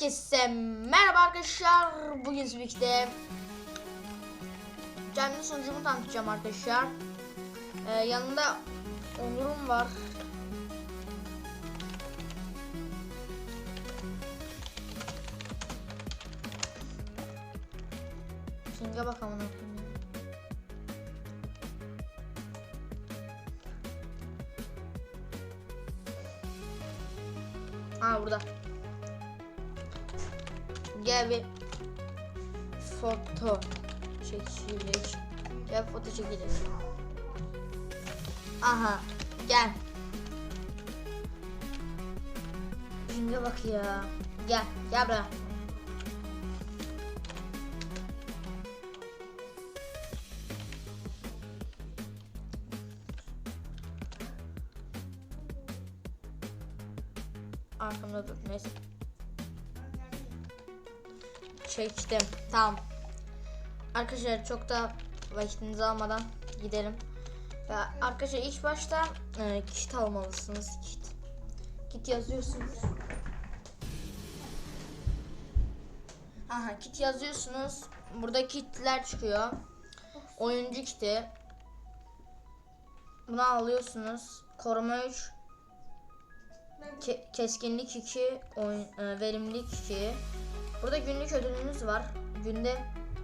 Herkese merhaba arkadaşlar. Bugün birlikte canlı sunucumu tanıtacağım arkadaşlar. Ee, yanında Onur'um var. Şimdi bakalım. Aa burada. Gel bir foto çekilir. Gel foto çekilir. Aha gel. Şimdi bak ya. Gel gel buraya. Arkamda dur neyse. Çektim. Tamam. Arkadaşlar çok da vakitinizi almadan gidelim. Ya arkadaşlar ilk başta e, kit almalısınız. Kit. Kit yazıyorsunuz. Aha kit yazıyorsunuz. Burada kitler çıkıyor. Oyuncu kiti. Bunu alıyorsunuz. Koruma 3. Ke- keskinlik 2. Oyun, e, verimlilik 2. Burada günlük ödülümüz var. Günde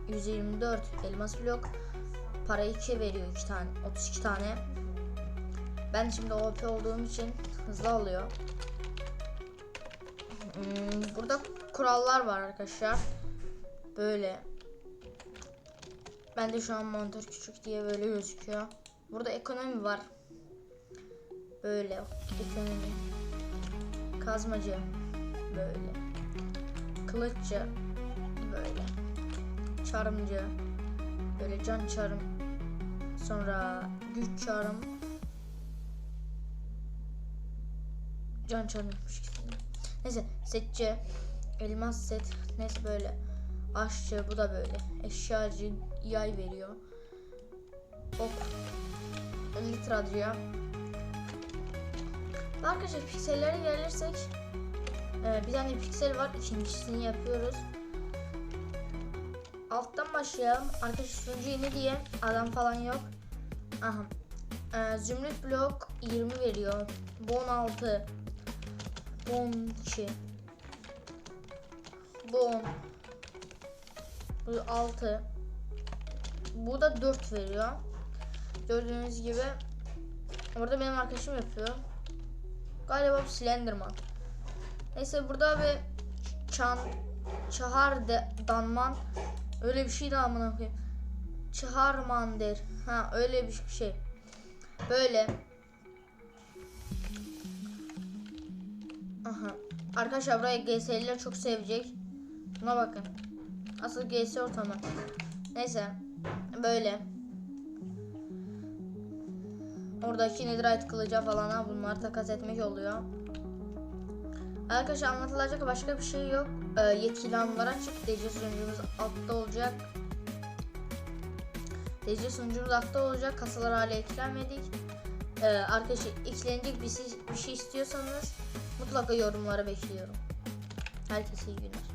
124 elmas blok. Para 2 veriyor 2 tane. 32 tane. Ben şimdi OP olduğum için hızlı alıyor. Hmm, burada kurallar var arkadaşlar. Böyle. Ben de şu an monitör küçük diye böyle gözüküyor. Burada ekonomi var. Böyle ekonomi. Kazmacı. Böyle. Kılıççı. Böyle. Çarmıcı. Böyle can çarım. Sonra güç çarım. Can çarım. Neyse setçi. Elmas set. Neyse böyle. Aşçı bu da böyle. Eşyacı yay veriyor. Ok. Litracıya. Arkadaşlar piksellere gelirsek ee, bir tane piksel var. ikincisini yapıyoruz. Alttan başlayalım. Arkadaşlar sunucu yeni diye adam falan yok. Aha. Ee, zümrüt blok 20 veriyor. Bu 16. Bu 12. Bu 10. Bu 6. Bu da 4 veriyor. Gördüğünüz gibi Orada benim arkadaşım yapıyor. Galiba bu Slenderman. Neyse burada bir çan çahar de, danman öyle bir şey de amına koyayım. Çaharmandır. Ha öyle bir şey. Böyle. Aha. Arkadaşlar buraya GS'liler çok sevecek. Buna bakın. Asıl GS ortamı. Neyse. Böyle. Oradaki netherite kılıca falan ha bunlar takas etmek oluyor. Arkadaşlar anlatılacak başka bir şey yok. Ee, yetkili anlara açık. DC sunucumuz altta olacak. DC sunucumuz altta olacak. Kasalar hala eklenmedik. Ee, arkadaşlar eklenecek bir şey, bir şey istiyorsanız mutlaka yorumlara bekliyorum. Herkese iyi günler.